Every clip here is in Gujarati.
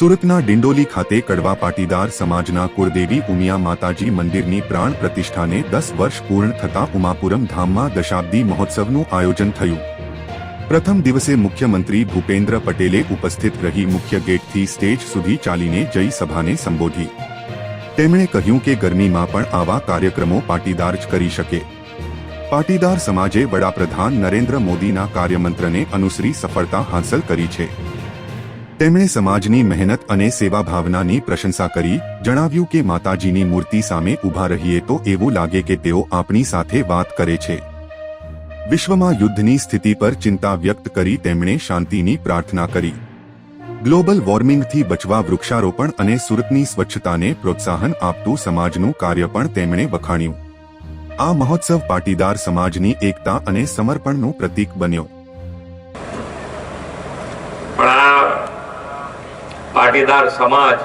સુરતના ડિંડોલી ખાતે કડવા પાટીદાર સમાજના કુળદેવી ઉમિયા માતાજી મંદિરની પ્રાણ પ્રતિષ્ઠાને દસ વર્ષ પૂર્ણ થતા ઉમાપુરમ ધામમાં દશાબ્દી મહોત્સવનું આયોજન થયું. પ્રથમ દિવસે મુખ્યમંત્રી ભૂપેન્દ્ર પટેલે ઉપસ્થિત રહી મુખ્ય ગેટથી સ્ટેજ સુધી ચાલીને જય સભાને સંબોધી. તેમણે કહ્યું કે ગરમીમાં પણ આવા કાર્યક્રમો પાટીદાર જ કરી શકે. પાટીદાર સમાજે વડાપ્રધાન નરેન્દ્ર મોદીના કાર્યમંત્રને અનુસરી સફળતા હાંસલ કરી છે. તેમણે સમાજની મહેનત અને સેવા ભાવનાની પ્રશંસા કરી, જણાવ્યું કે માતાજીની મૂર્તિ સામે ઊભા રહીએ તો એવું લાગે કે તેઓ આપણી સાથે વાત કરે છે. વિશ્વમાં યુદ્ધની સ્થિતિ પર ચિંતા વ્યક્ત કરી તેમણે શાંતિની પ્રાર્થના કરી. ગ્લોબલ વોર્મિંગથી બચવા વૃક્ષારોપણ અને સુરતની સ્વચ્છતાને પ્રોત્સાહન આપતું સમાજનું કાર્ય પણ તેમણે વખાણ્યું. આ મહોત્સવ પાટીદાર સમાજની એકતા અને સમર્પણનું પ્રતીક બન્યો. પાટીદાર સમાજ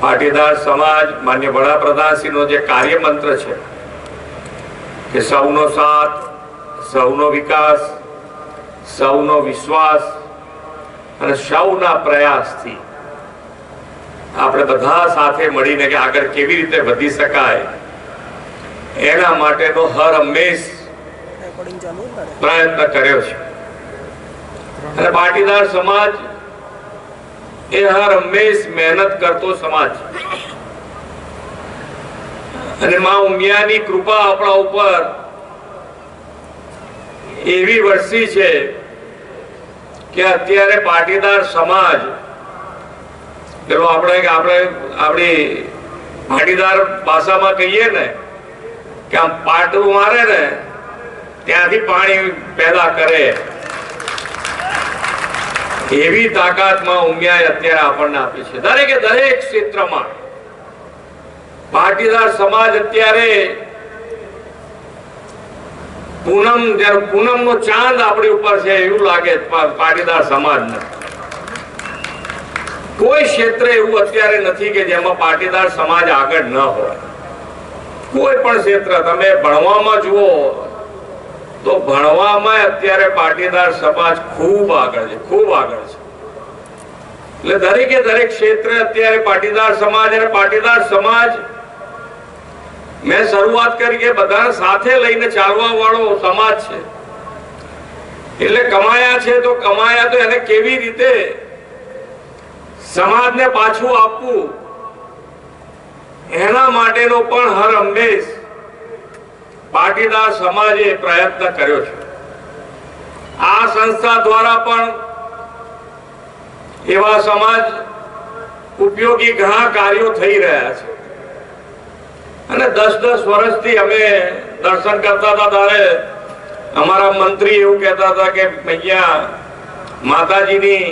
પાટીદાર સમાજ માન્ય વડાપ્રધાનશ્રીનો જે કાર્યમંત્ર છે કે સૌનો સાથ, સૌનો વિકાસ, સૌનો વિશ્વાસ અને સૌના પ્રયાસથી આપણે બધા સાથે મળીને કે આગળ કેવી રીતે વધી શકાય, એના માટેનો હર હંમેશ? પ્રયત્ન કર્યો છે અને પાટીદાર સમાજ એ હર હંમેશ મહેનત કરતો સમાજ. અને મા ઉમિયાની કૃપા આપણા ઉપર એવી વરસી છે કે અત્યારે પાટીદાર સમાજ પેલો આપણે આપણે આપણી પાટીદાર ભાષામાં કહીએ ને, કે આમ પાટું મારે ને, ત્યાંથી પાણી પેદા કરે. એવી તાકાતમાં ઉમિયાએ અત્યારે આપણને આપી છે. દરેકે દરેક ક્ષેત્રમાં પાટીદાર સમાજ અત્યારે પૂનમ, જયારે પૂનમ નો ચાંદ આપણી ઉપર છે એવું લાગે પાટીદાર સમાજને. કોઈ ક્ષેત્ર એવું અત્યારે નથી કે જેમાં પાટીદાર સમાજ આગળ ન હોય. કોઈ પણ ક્ષેત્ર, તમે ભણવામાં જુઓ તો ભણવામાં અત્યારે પાટીદાર સમાજ ખૂબ આગળ છે, ખૂબ આગળ છે. એટલે દરેકે દરેક ક્ષેત્રે અત્યારે પાટીદાર સમાજ અને પાટીદાર સમાજ, મેં શરૂઆત કરી કે બધાને સાથે લઈને ચાલવા વાળો સમાજ છે. એટલે કમાયા છે તો કમાયા તો એને કેવી રીતે સમાજને પાછું આપવું? એના માટેનો પણ હર હંમેશ પાટીદાર સમાજે પ્રયત્ન કર્યો છે. આ સંસ્થા દ્વારા પણ એવા સમાજ ઉપયોગી ઘણા કાર્યો થઈ રહ્યા છે. અને દસ દસ વર્ષથી અમે દર્શન કરતા હતા ત્યારે અમારા મંત્રી એવું કહેતા હતા કે અહીંયા માતાજીની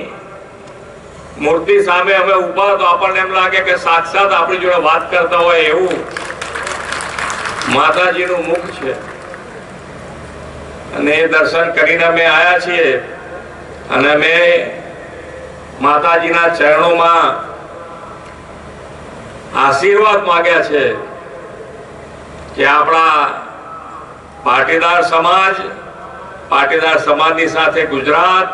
મૂર્તિ સામે અમે ઊભા તો આપણને એમ લાગે કે સાક્ષાત આપણી જોડે વાત કરતા હોય એવું માતાજીનું મુખ છે. અને એ દર્શન કરીને અમે આયા છીએ. અને અમે માતાજીના ચરણોમાં આશીર્વાદ માગ્યા છે કે આપણા પાટીદાર સમાજ, પાટીદાર સમાજની સાથે ગુજરાત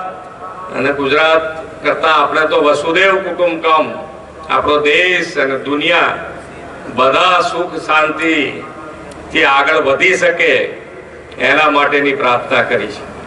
અને ગુજરાત કરતા આપણે તો વસુદેવ કુટુંબકમ આપણો દેશ અને દુનિયા બધા સુખ શાંતિ થી આગળ વધી શકે એના માટેની પ્રાર્થના કરી છે.